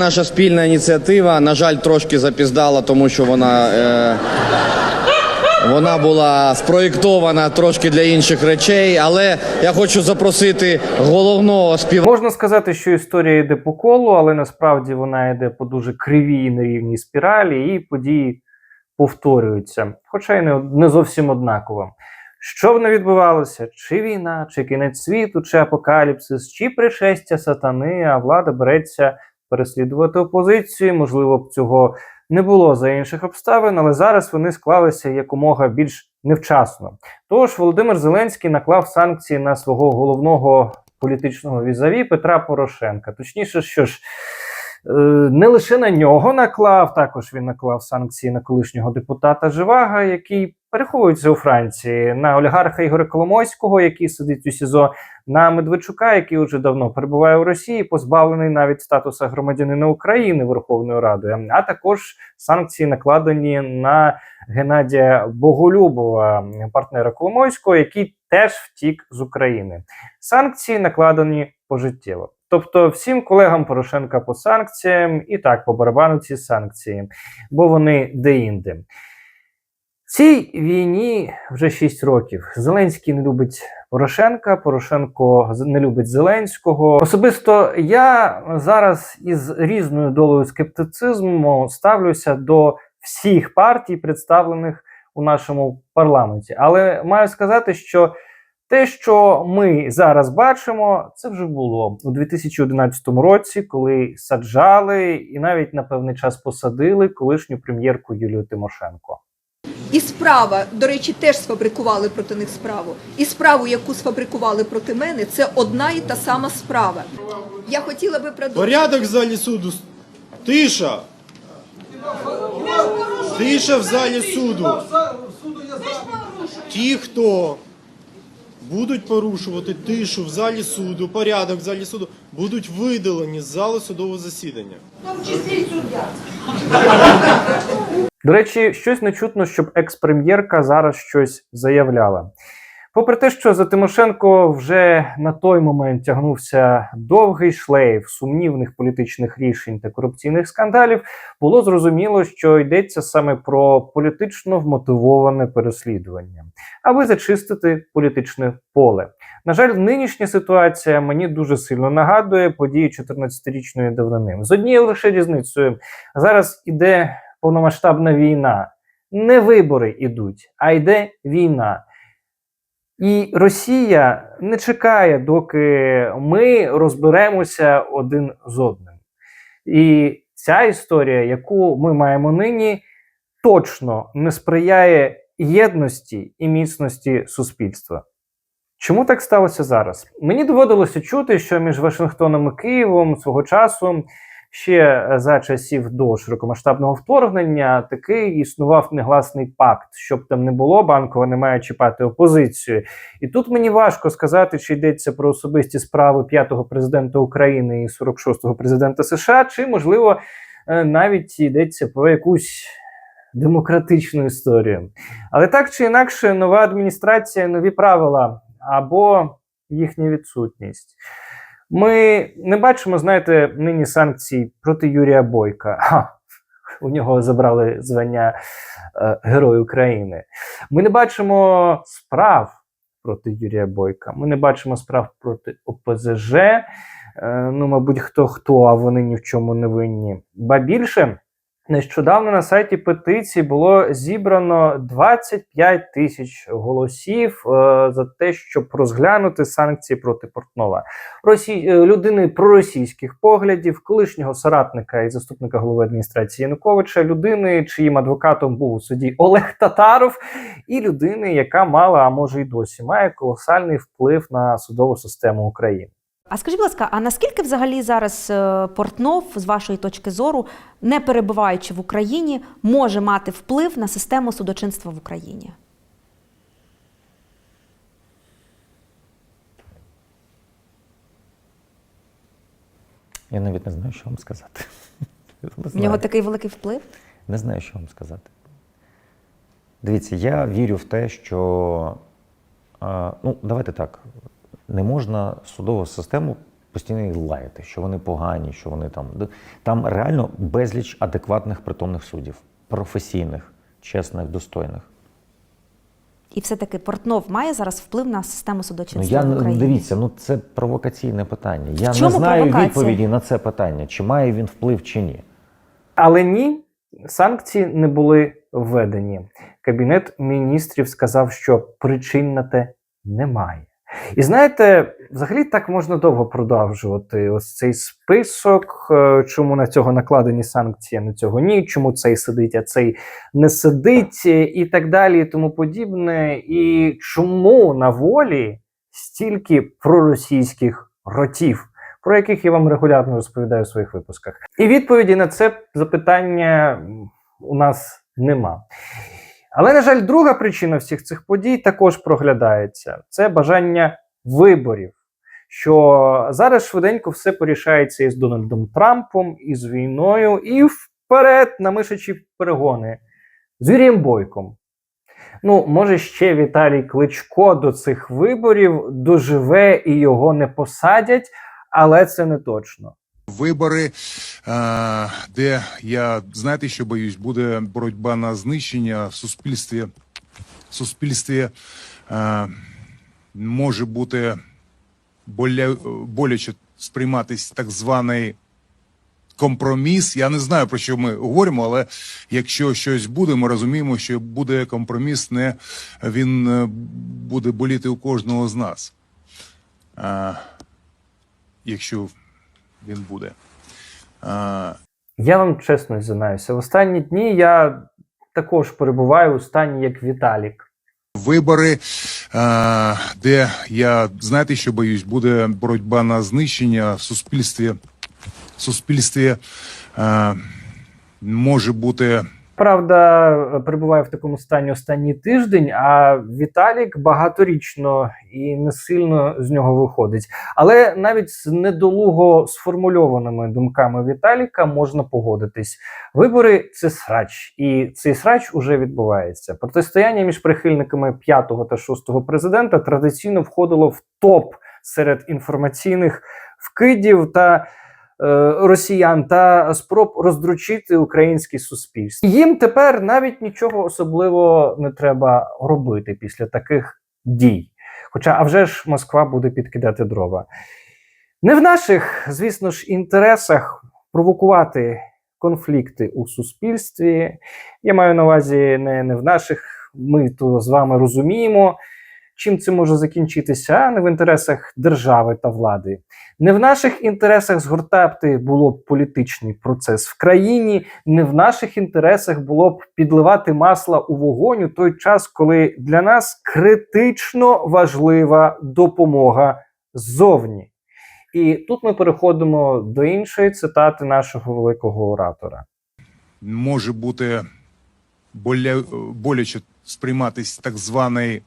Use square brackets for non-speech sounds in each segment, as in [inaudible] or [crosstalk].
Наша спільна ініціатива, на жаль, трошки запіздала, тому що вона, е, вона була спроєктована трошки для інших речей. Але я хочу запросити головного спів... Можна сказати, що історія йде по колу, але насправді вона йде по дуже кривій нерівній спіралі, і події повторюються, хоча й не, не зовсім однаково. Що б не відбувалося? Чи війна, чи кінець світу, чи апокаліпсис, чи пришестя сатани, а влада береться переслідувати опозицію. Можливо, б цього не було за інших обставин, але зараз вони склалися якомога більш невчасно. Тож Володимир Зеленський наклав санкції на свого головного політичного візаві Петра Порошенка. Точніше, що ж. Е, Не лише на нього наклав, також він наклав санкції на колишнього депутата Живага, який переховується у Франції, на олігарха Ігоря Коломойського, який сидить у СІЗО, на Медведчука, який вже давно перебуває у Росії, позбавлений навіть статуса громадянина України Верховною Радою, а також санкції накладені на Геннадія Боголюбова, партнера Коломойського, який теж втік з України. Санкції накладені пожиттєво. Тобто всім колегам Порошенка по санкціям і так по барабану ці санкції, бо вони де-інде. Цій війні вже 6 років. Зеленський не любить Порошенка, Порошенко не любить Зеленського. Особисто я зараз із різною долею скептицизму ставлюся до всіх партій, представлених у нашому парламенті. Але маю сказати, що те, що ми зараз бачимо, це вже було у 2011 році, коли саджали і навіть на певний час посадили колишню прем'єрку Юлію Тимошенко. І справа, до речі, теж сфабрикували проти них справу. І справу, яку сфабрикували проти мене, це одна і та сама справа. Я хотіла би продовжити. Порядок в залі суду. Тиша. Тиша в залі суду. Ті, хто будуть порушувати тишу в залі суду, порядок в залі суду, будуть видалені з залу судового засідання. До речі, щось не чутно, щоб екс-прем'єрка зараз щось заявляла. Попри те, що за Тимошенко вже на той момент тягнувся довгий шлейф сумнівних політичних рішень та корупційних скандалів, було зрозуміло, що йдеться саме про політично вмотивоване переслідування, аби зачистити політичне поле. На жаль, нинішня ситуація мені дуже сильно нагадує події 14-річної давнини. З однією лише різницею зараз іде повномасштабна війна. Не вибори йдуть, а йде війна. І Росія не чекає, доки ми розберемося один з одним. І ця історія, яку ми маємо нині, точно не сприяє єдності і міцності суспільства. Чому так сталося зараз? Мені доводилося чути, що між Вашингтоном і Києвом свого часу ще за часів до широкомасштабного вторгнення такий існував негласний пакт, щоб там не було, банкова не має чіпати опозицію. І тут мені важко сказати, чи йдеться про особисті справи п'ятого президента України і 46-го президента США, чи можливо е, навіть йдеться про якусь демократичну історію. Але так чи інакше, нова адміністрація, нові правила або їхня відсутність. Ми не бачимо, знаєте, нині санкцій проти Юрія Бойка. Ха, у нього забрали звання е, Герой України. Ми не бачимо справ проти Юрія Бойка. Ми не бачимо справ проти ОПЗЖ. Е, ну, мабуть, хто хто, а вони ні в чому не винні. Ба більше. Нещодавно на сайті петиції було зібрано 25 тисяч голосів е, за те, щоб розглянути санкції проти Портнова. Росі... е, людини проросійських поглядів, колишнього соратника і заступника голови адміністрації Януковича, людини, чиїм адвокатом був у суді Олег Татаров, і людини, яка мала, а може й досі має колосальний вплив на судову систему України. А скажіть, будь ласка, а наскільки взагалі зараз е, Портнов, з вашої точки зору, не перебуваючи в Україні, може мати вплив на систему судочинства в Україні? Я навіть не знаю, що вам сказати. [laughs] В нього такий великий вплив? Не знаю, що вам сказати. Дивіться, я вірю в те, що. ну, давайте так. Не можна судову систему постійно їх лаяти, що вони погані, що вони там. Там реально безліч адекватних притомних суддів, професійних, чесних, достойних. І все-таки Портнов має зараз вплив на систему Ну судочинства я в Україні? дивіться, ну це провокаційне питання. Я В чому не знаю провокація? відповіді на це питання, чи має він вплив, чи ні. Але ні, санкції не були введені. Кабінет міністрів сказав, що причин на те немає. І знаєте, взагалі так можна довго продовжувати ось цей список, е, чому на цього накладені санкції, а на цього ні, чому цей сидить, а цей не сидить, е, і так далі, і тому подібне. І чому на волі стільки проросійських ротів, про яких я вам регулярно розповідаю у своїх випусках. І відповіді на це запитання у нас нема. Але, на жаль, друга причина всіх цих подій також проглядається: це бажання виборів. Що зараз швиденько все порішається із Дональдом Трампом, із війною, і вперед на мишачі перегони з Юрієм Бойком. Ну, може, ще Віталій Кличко до цих виборів доживе і його не посадять, але це не точно. Вибори, е, де я знаєте, що боюсь, буде боротьба на знищення в суспільстві. В суспільстві е, може бути боля, боляче сприйматись так званий компроміс. Я не знаю про що ми говоримо, але якщо щось буде, ми розуміємо, що буде компроміс, не він е, буде боліти у кожного з нас. Якщо він буде. А, Я вам чесно зізнаюся, в останні дні я також перебуваю у стані як Віталік. вибори, де я знаєте, що боюсь, буде боротьба на знищення в суспільстві. В суспільстві може бути Правда, перебуває в такому стані останній тиждень, а Віталік багаторічно і не сильно з нього виходить. Але навіть з недолуго сформульованими думками Віталіка можна погодитись. Вибори це срач, і цей срач уже відбувається. Протистояння між прихильниками п'ятого та шостого президента традиційно входило в топ серед інформаційних вкидів та росіян та спроб роздручити українське суспільство. Їм тепер навіть нічого особливо не треба робити після таких дій. Хоча, а вже ж Москва буде підкидати дрова. Не в наших, звісно ж, інтересах провокувати конфлікти у суспільстві. Я маю на увазі не, не в наших, ми то з вами розуміємо, чим це може закінчитися, а не в інтересах держави та влади. Не в наших інтересах згортати було б політичний процес в країні, не в наших інтересах було б підливати масла у вогонь у той час, коли для нас критично важлива допомога ззовні. І тут ми переходимо до іншої цитати нашого великого оратора. може бути боля, боляче сприйматись так званий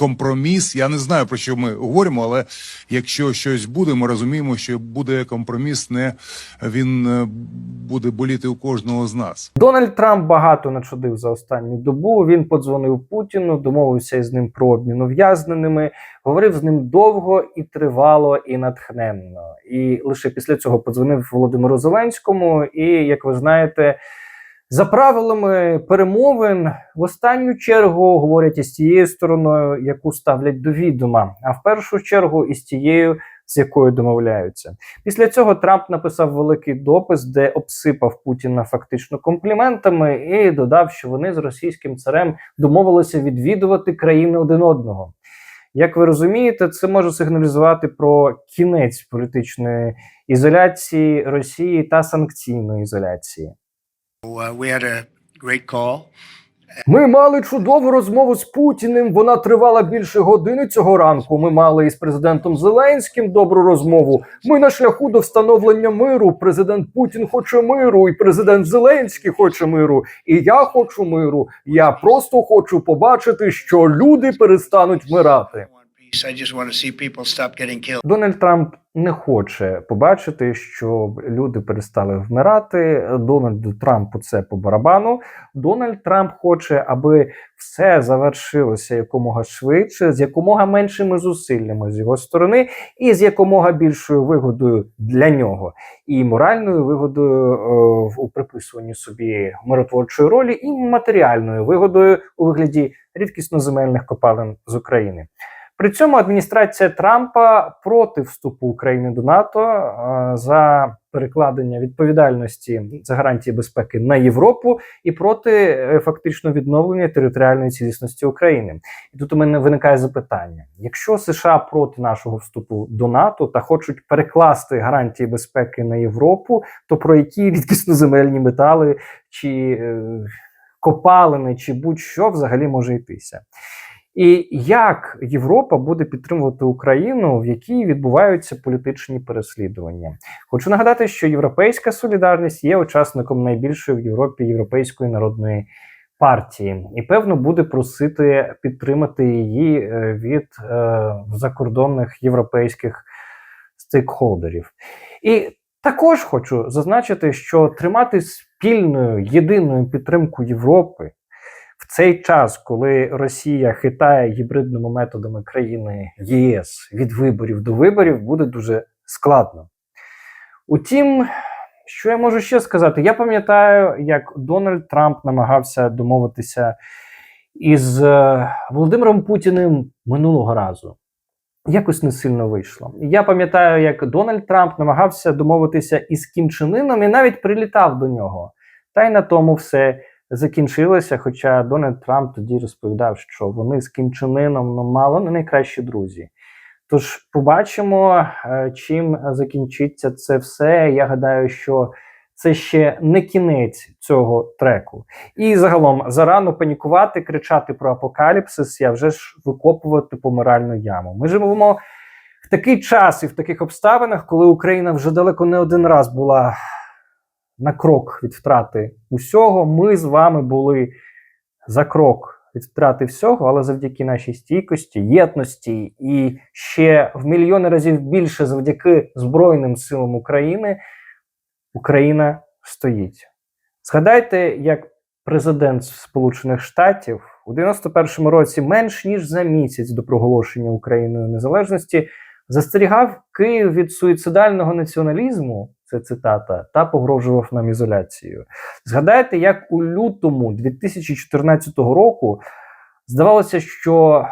компроміс. Я не знаю про що ми говоримо, але якщо щось буде, ми розуміємо, що буде компроміс, не він е, буде боліти у кожного з нас. Дональд Трамп багато начудив за останню добу. Він подзвонив Путіну, домовився із ним про обмін ув'язненими, говорив з ним довго і тривало, і натхненно. І лише після цього подзвонив Володимиру Зеленському. І як ви знаєте, за правилами перемовин в останню чергу говорять із тією стороною, яку ставлять до відома, а в першу чергу із тією, з якою домовляються. Після цього Трамп написав великий допис, де обсипав Путіна фактично компліментами, і додав, що вони з російським царем домовилися відвідувати країни один одного. Як ви розумієте, це може сигналізувати про кінець політичної ізоляції Росії та санкційної ізоляції. Ми мали чудову розмову з Путіним. Вона тривала більше години цього ранку. Ми мали із президентом Зеленським добру розмову. Ми на шляху до встановлення миру. Президент Путін хоче миру, і президент Зеленський хоче миру. І я хочу миру. Я просто хочу побачити, що люди перестануть вмирати. Дональд Трамп не хоче побачити, що люди перестали вмирати. Дональду Трампу це по барабану. Дональд Трамп хоче, аби все завершилося якомога швидше, з якомога меншими зусиллями з його сторони, і з якомога більшою вигодою для нього, і моральною вигодою е, в- у приписуванні собі миротворчої ролі, і матеріальною вигодою у вигляді рідкісно-земельних копалин з України. При цьому адміністрація Трампа проти вступу України до НАТО е, за перекладення відповідальності за гарантії безпеки на Європу і проти е, фактично відновлення територіальної цілісності України. І тут у мене виникає запитання: якщо США проти нашого вступу до НАТО та хочуть перекласти гарантії безпеки на Європу, то про які рідкісноземельні метали чи е, копалини, чи будь-що взагалі може йтися? І як Європа буде підтримувати Україну, в якій відбуваються політичні переслідування? Хочу нагадати, що Європейська солідарність є учасником найбільшої в Європі Європейської народної партії, і певно буде просити підтримати її е, від е, закордонних європейських стейкхолдерів. І також хочу зазначити, що тримати спільною єдиною підтримку Європи в цей час, коли Росія хитає гібридними методами країни ЄС від виборів до виборів, буде дуже складно. Утім, що я можу ще сказати? Я пам'ятаю, як Дональд Трамп намагався домовитися із е, Володимиром Путіним минулого разу. Якось не сильно вийшло. Я пам'ятаю, як Дональд Трамп намагався домовитися із Кім Чен Ыном і навіть прилітав до нього. Та й на тому все закінчилося. Хоча Дональд Трамп тоді розповідав, що вони з Кім Чен Ыном, ну, мало не найкращі друзі. Тож побачимо, е, чим закінчиться це все. Я гадаю, що це ще не кінець цього треку. І загалом зарано панікувати, кричати про апокаліпсис, я вже ж викопувати помиральну яму. Ми живемо в такий час і в таких обставинах, коли Україна вже далеко не один раз була на крок від втрати усього. Ми з вами були за крок від втрати всього, але завдяки нашій стійкості, єдності і ще в мільйони разів більше завдяки Збройним силам України Україна стоїть. Згадайте, як президент Сполучених Штатів у 91-му році, менш ніж за місяць до проголошення Україною незалежності, застерігав Київ від суїцидального націоналізму. Це цитата, та погрожував нам ізоляцією. Згадайте, як у лютому 2014 року здавалося, що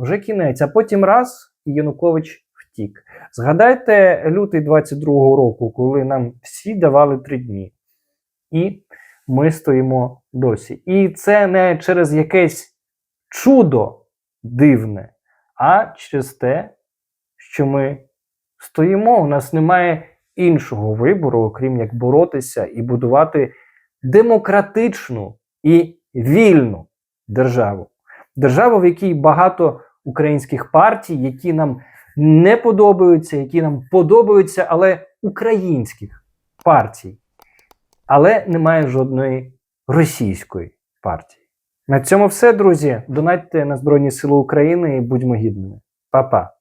вже кінець, а потім раз і Янукович втік. Згадайте лютий 22-го року, коли нам всі давали три дні, і ми стоїмо досі. І це не через якесь чудо дивне, а через те, що ми стоїмо. У нас немає іншого вибору, окрім як боротися і будувати демократичну і вільну державу. Державу, в якій багато українських партій, які нам не подобаються, які нам подобаються, але українських партій. Але немає жодної російської партії. На цьому все, друзі. Донатьте на Збройні Сили України і будьмо гідними. Па-па!